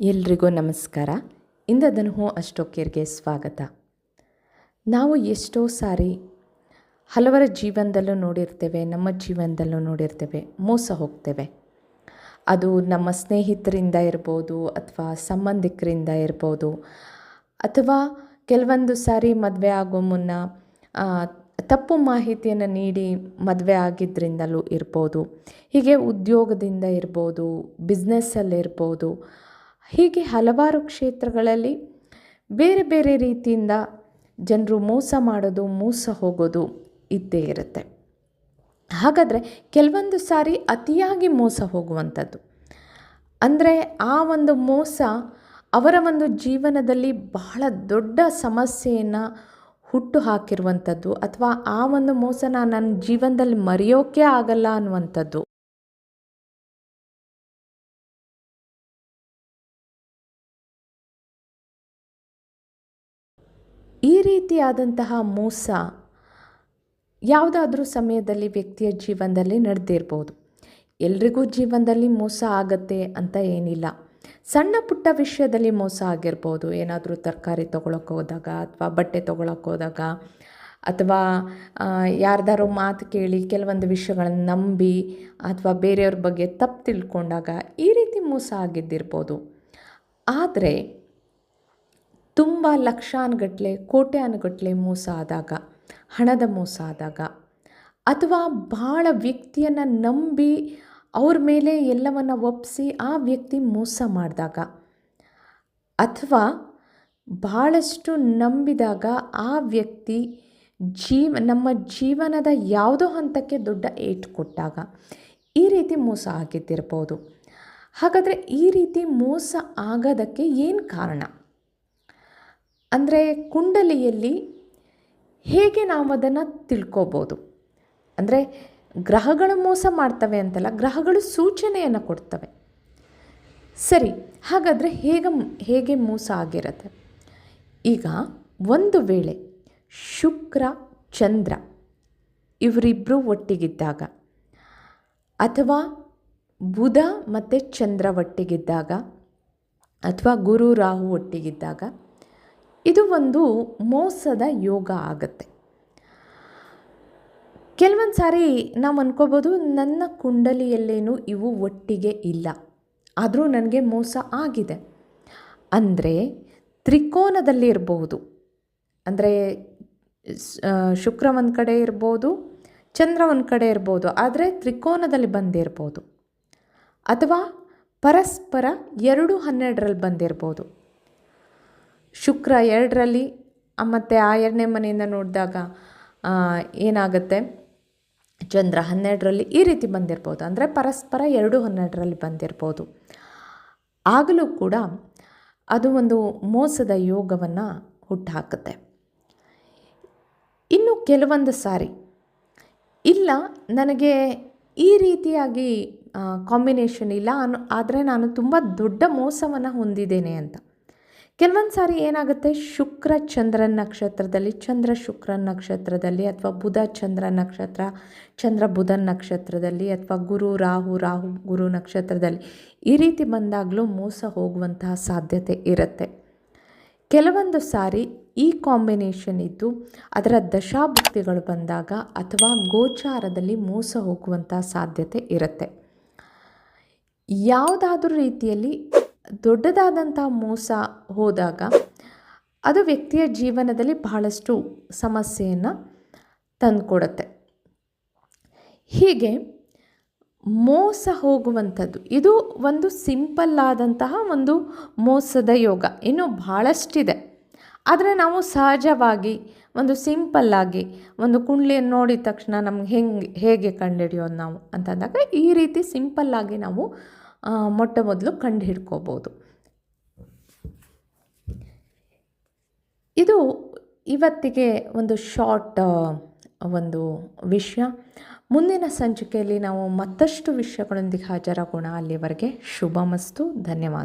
ಎಲ್ರಿಗೂ ನಮಸ್ಕಾರ. ಇಂದದನು ಅಷ್ಟೊಕ್ಕೇರ್ಗೆ ಸ್ವಾಗತ. ನಾವು ಎಷ್ಟೋ ಸಾರಿ ಹಲವರ ಜೀವನದಲ್ಲೂ ನೋಡಿರ್ತೇವೆ, ನಮ್ಮ ಜೀವನದಲ್ಲೂ ನೋಡಿರ್ತೇವೆ, ಮೋಸ ಹೋಗ್ತೇವೆ. ಅದು ನಮ್ಮ ಸ್ನೇಹಿತರಿಂದ ಇರ್ಬೋದು ಅಥವಾ ಸಂಬಂಧಿಕರಿಂದ ಇರ್ಬೋದು, ಅಥವಾ ಕೆಲವೊಂದು ಸಾರಿ ಮದುವೆ ಆಗೋ ಮುನ್ನ ತಪ್ಪು ಮಾಹಿತಿಯನ್ನು ನೀಡಿ ಮದುವೆ ಆಗಿದ್ದರಿಂದಲೂ ಇರ್ಬೋದು. ಹೀಗೆ ಉದ್ಯೋಗದಿಂದ ಇರ್ಬೋದು ಬಿಸ್ನೆಸ್ಸಲ್ಲಿರ್ಬೋದು ಹೀಗೆ ಹಲವಾರು ಕ್ಷೇತ್ರಗಳಲ್ಲಿ ಬೇರೆ ಬೇರೆ ರೀತಿಯಿಂದ ಜನರು ಮೋಸ ಮಾಡೋದು, ಮೋಸ ಹೋಗೋದು ಇದ್ದೇ ಇರುತ್ತೆ. ಹಾಗಾದರೆ ಕೆಲವೊಂದು ಸಾರಿ ಅತಿಯಾಗಿ ಮೋಸ ಹೋಗುವಂಥದ್ದು. ಅಂದರೆ ಆ ಒಂದು ಮೋಸ ಅವರ ಒಂದು ಜೀವನದಲ್ಲಿ ಬಹಳ ದೊಡ್ಡ ಸಮಸ್ಯೆಯನ್ನು ಹುಟ್ಟು ಹಾಕಿರುವಂಥದ್ದು ಅಥವಾ ಆ ಒಂದು ಮೋಸನ ನನ್ನ ಜೀವನದಲ್ಲಿ ಮರೆಯೋಕೆ ಆಗಲ್ಲ ಅನ್ನುವಂಥದ್ದು. ಈ ರೀತಿಯಾದಂತಹ ಮೋಸ ಯಾವುದಾದ್ರೂ ಸಮಯದಲ್ಲಿ ವ್ಯಕ್ತಿಯ ಜೀವನದಲ್ಲಿ ನಡೆದಿರ್ಬೋದು. ಎಲ್ರಿಗೂ ಜೀವನದಲ್ಲಿ ಮೋಸ ಆಗತ್ತೆ ಅಂತ ಏನಿಲ್ಲ. ಸಣ್ಣ ಪುಟ್ಟ ವಿಷಯದಲ್ಲಿ ಮೋಸ ಆಗಿರ್ಬೋದು. ಏನಾದರೂ ತರಕಾರಿ ತೊಗೊಳಕ್ಕೆ ಹೋದಾಗ ಅಥವಾ ಬಟ್ಟೆ ತೊಗೊಳಕ್ಕೆ ಹೋದಾಗ ಅಥವಾ ಯಾರ್ದಾರೋ ಮಾತು ಕೇಳಿ ಕೆಲವೊಂದು ವಿಷಯಗಳನ್ನು ನಂಬಿ ಅಥವಾ ಬೇರೆಯವ್ರ ಬಗ್ಗೆ ತಪ್ಪು ತಿಳ್ಕೊಂಡಾಗ ಈ ರೀತಿ ಮೋಸ ಆಗಿದ್ದಿರ್ಬೋದು. ಆದರೆ ತುಂಬ ಲಕ್ಷಾನುಗಟ್ಟಲೆ ಕೋಟ್ಯಾನುಗಟ್ಟಲೆ ಮೋಸ ಆದಾಗ, ಹಣದ ಮೋಸ ಆದಾಗ, ಅಥವಾ ಭಾಳ ವ್ಯಕ್ತಿಯನ್ನು ನಂಬಿ ಅವ್ರ ಮೇಲೆ ಎಲ್ಲವನ್ನು ಒಪ್ಪಿಸಿ ಆ ವ್ಯಕ್ತಿ ಮೋಸ ಮಾಡಿದಾಗ, ಅಥವಾ ಭಾಳಷ್ಟು ನಂಬಿದಾಗ ಆ ವ್ಯಕ್ತಿ ಜೀವ, ನಮ್ಮ ಜೀವನದ ಯಾವುದೋ ಹಂತಕ್ಕೆ ದೊಡ್ಡ ಏಟು ಕೊಟ್ಟಾಗ ಈ ರೀತಿ ಮೋಸ ಆಗಿದ್ದಿರ್ಬೋದು. ಹಾಗಾದರೆ ಈ ರೀತಿ ಮೋಸ ಆಗೋದಕ್ಕೆ ಏನು ಕಾರಣ? ಅಂದರೆ ಕುಂಡಲಿಯಲ್ಲಿ ಹೇಗೆ ನಾವು ಅದನ್ನು ತಿಳ್ಕೋಬೋದು? ಅಂದರೆ ಗ್ರಹಗಳು ಮೋಸ ಮಾಡ್ತವೆ ಅಂತಲ್ಲ, ಗ್ರಹಗಳು ಸೂಚನೆಯನ್ನು ಕೊಡ್ತವೆ. ಸರಿ, ಹಾಗಾದರೆ ಹೇಗೆ ಹೇಗೆ ಮೋಸ ಆಗಿರುತ್ತೆ? ಈಗ ಒಂದು ವೇಳೆ ಶುಕ್ರ, ಚಂದ್ರ ಇವರಿಬ್ಬರು ಒಟ್ಟಿಗಿದ್ದಾಗ ಅಥವಾ ಬುಧ ಮತ್ತು ಚಂದ್ರ ಒಟ್ಟಿಗಿದ್ದಾಗ ಅಥವಾ ಗುರು, ರಾಹು ಒಟ್ಟಿಗಿದ್ದಾಗ ಇದು ಒಂದು ಮೋಸದ ಯೋಗ ಆಗುತ್ತೆ. ಕೆಲವೊಂದು ಸಾರಿ ನಾವು ಅಂದ್ಕೋಬೋದು ನನ್ನ ಕುಂಡಲಿಯಲ್ಲೇನು ಇವು ಒಟ್ಟಿಗೆ ಇಲ್ಲ. ಆದರೂ ನನಗೆ ಮೋಸ ಆಗಿದೆ. ಅಂದರೆ ತ್ರಿಕೋನದಲ್ಲಿ ಇರಬಹುದು ಅಂದರೆ ಶುಕ್ರ ಒಂದು ಕಡೆ ಇರ್ಬೋದು, ಚಂದ್ರ ಒಂದು ಕಡೆ ಇರ್ಬೋದು, ಆದರೆ ತ್ರಿಕೋನದಲ್ಲಿ ಬಂದಿರ್ಬೋದು. ಅಥವಾ ಪರಸ್ಪರ ಎರಡು ಹನ್ನೆರಡರಲ್ಲಿ ಬಂದಿರ್ಬೋದು. ಶುಕ್ರ ಎರಡರಲ್ಲಿ, ಮತ್ತು ಆ ಎರಡನೇ ಮನೆಯಿಂದ ನೋಡಿದಾಗ ಏನಾಗುತ್ತೆ? ಚಂದ್ರ ಹನ್ನೆರಡರಲ್ಲಿ ಈ ರೀತಿ ಬಂದಿರ್ಬೋದು. ಅಂದರೆ ಪರಸ್ಪರ ಎರಡು ಹನ್ನೆರಡರಲ್ಲಿ ಬಂದಿರ್ಬೋದು. ಆಗಲೂ ಕೂಡ ಅದು ಒಂದು ಮೋಸದ ಯೋಗವನ್ನು ಹುಟ್ಟುಹಾಕುತ್ತೆ ಇನ್ನು ಕೆಲವೊಂದು ಸಾರಿ, ಇಲ್ಲ, ನನಗೆ ಈ ರೀತಿಯಾಗಿ ಕಾಂಬಿನೇಷನ್ ಇಲ್ಲ ಅನ್ನು ಆದರೆ ನಾನು ತುಂಬ ದೊಡ್ಡ ಮೋಸವನ್ನು ಹೊಂದಿದ್ದೇನೆ ಅಂತ. ಕೆಲವೊಂದು ಸಾರಿ ಏನಾಗುತ್ತೆ? ಶುಕ್ರ ಚಂದ್ರನ ನಕ್ಷತ್ರದಲ್ಲಿ, ಚಂದ್ರ ಶುಕ್ರನ ನಕ್ಷತ್ರದಲ್ಲಿ ಅಥವಾ ಬುಧ ಚಂದ್ರ ನಕ್ಷತ್ರ, ಚಂದ್ರ ಬುಧನ ನಕ್ಷತ್ರದಲ್ಲಿ ಅಥವಾ ಗುರು ರಾಹು ರಾಹು ಗುರು ನಕ್ಷತ್ರದಲ್ಲಿ ಈ ರೀತಿ ಬಂದಾಗಲೂ ಮೋಸ ಹೋಗುವಂತಹ ಸಾಧ್ಯತೆ ಇರುತ್ತೆ. ಕೆಲವೊಂದು ಸಾರಿ ಈ ಕಾಂಬಿನೇಷನ್ ಇದ್ದು ಅದರ ದಶಾಭಕ್ತಿಗಳು ಬಂದಾಗ ಅಥವಾ ಗೋಚಾರದಲ್ಲಿ ಮೋಸ ಹೋಗುವಂಥ ಸಾಧ್ಯತೆ ಇರುತ್ತೆ. ಯಾವುದಾದ್ರೂ ರೀತಿಯಲ್ಲಿ ದೊಡ್ಡದಾದಂಥ ಮೋಸ ಹೋದಾಗ ಅದು ವ್ಯಕ್ತಿಯ ಜೀವನದಲ್ಲಿ ಬಹಳಷ್ಟು ಸಮಸ್ಯೆಯನ್ನು ತಂದುಕೊಡುತ್ತೆ. ಹೀಗೆ ಮೋಸ ಹೋಗುವಂಥದ್ದು, ಇದು ಒಂದು ಸಿಂಪಲ್ ಆದಂತಹ ಒಂದು ಮೋಸದ ಯೋಗ, ಇನ್ನು ಭಾಳಷ್ಟಿದೆ ಆದರೆ ನಾವು ಸಹಜವಾಗಿ ಒಂದು ಸಿಂಪಲ್ಲಾಗಿ ಒಂದು ಕುಂಡ್ಲಿಯನ್ನು ನೋಡಿದ ತಕ್ಷಣ ನಮ್ಗೆ ಹೆಂಗೆ, ಹೇಗೆ ಕಂಡುಹಿಡಿಯೋದು ನಾವು ಅಂತಂದಾಗ ಈ ರೀತಿ ಸಿಂಪಲ್ಲಾಗಿ ನಾವು ಮೊಟ್ಟ ಮೊದಲು ಕಂಡು ಹಿಡ್ಕೋಬೋದು ಇದು ಇವತ್ತಿಗೆ ಒಂದು ಶಾರ್ಟ್ ಒಂದು ವಿಷಯ. ಮುಂದಿನ ಸಂಚಿಕೆಯಲ್ಲಿ ನಾವು ಮತ್ತಷ್ಟು ವಿಷಯಗಳೊಂದಿಗೆ ಹಾಜರಾಗೋಣ. ಅಲ್ಲಿವರೆಗೆ ಶುಭ ಮಸ್ತು ಧನ್ಯವಾದ.